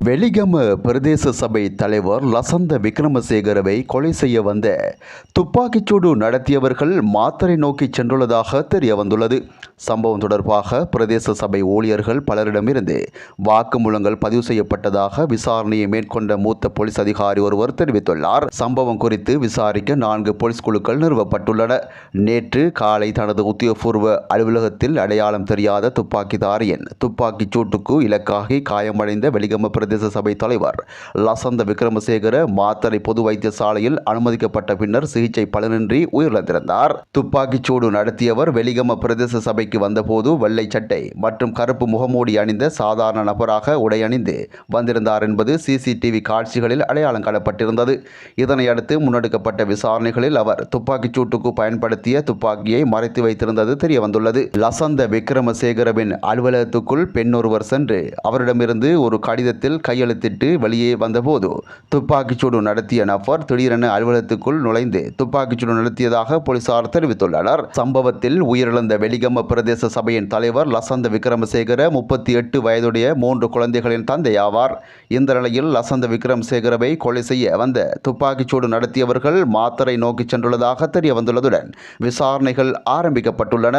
வெலிகம பிரதேச சபை தலைவர் லசந்த விக்ரமசேகரவை கொலை செய்ய வந்த துப்பாக்கிச்சூடு நடத்தியவர்கள் மாத்தரை நோக்கி சென்றுள்ளதாக தெரிய வந்துள்ளது சம்பவம் தொடர்பாக பிரதேச சபை ஊழியர்கள் பலரிடமிருந்து வாக்குமூலங்கள் பதிவு செய்யப்பட்டதாக விசாரணையை மேற்கொண்ட மூத்த போலீஸ் அதிகாரி ஒருவர் தெரிவித்துள்ளார். சம்பவம் குறித்து விசாரிக்க நான்கு போலீஸ் குழுக்கள் நிறுவப்பட்டுள்ளன. நேற்று காலை தனது உத்தியோகபூர்வ அலுவலகத்தில் அடையாளம் தெரியாத துப்பாக்கிதாரியின் துப்பாக்கிச் சூட்டுக்கு இலக்காகி காயமடைந்த வெலிகம பிரதேச சபை தலைவர் லசந்த விக்ரமசேகர மாத்தறை பொது வைத்தியசாலையில் அனுமதிக்கப்பட்ட பின்னர் சிகிச்சை பலனின்றி உயிரிழந்திருந்தார். துப்பாக்கிச் சூடு நடத்தியவர் வெலிகம பிரதேச சபை சபைக்கு வந்தபோது வெள்ளை சட்டை மற்றும் கருப்பு முகமூடி அணிந்த சாதாரண நபராக உடையணிந்து வந்திருந்தார் என்பது சிசிடிவி காட்சிகளில் அடையாளம் காணப்பட்டிருந்தது. இதனையடுத்து முன்னெடுக்கப்பட்ட விசாரணைகளில் அவர் துப்பாக்கிச் சூட்டுக்கு பயன்படுத்திய துப்பாக்கியை மறைத்து வைத்திருந்தது தெரிய வந்துள்ளது லசந்த விக்ரமசேகரவின் அலுவலகத்துக்குள் பெண் ஒருவர் சென்று அவரிடமிருந்து ஒரு கடிதத்தில் கையெழுத்திட்டு வெளியே வந்தபோது துப்பாக்கிச் சூடு நடத்திய நபர் திடீரென அலுவலகத்துக்குள் நுழைந்து துப்பாக்கிச் சூடு நடத்தியதாக போலீசார் தெரிவித்துள்ளனர். சம்பவத்தில் உயிரிழந்த வெலிகம பிரதேச சபையின் தலைவர் லசந்த விக்ரமசேகர முப்பத்தி எட்டு வயதுடைய மூன்று குழந்தைகளின் தந்தையாவார் இந்த நிலையில் லசந்த விக்ரமசேகரவை கொலை செய்ய வந்த துப்பாக்கிச்சூடு நடத்தியவர்கள் மாத்தரை நோக்கி சென்றுள்ளதாக தெரிய வந்துள்ளதுடன் விசாரணைகள் ஆரம்பிக்கப்பட்டுள்ளன.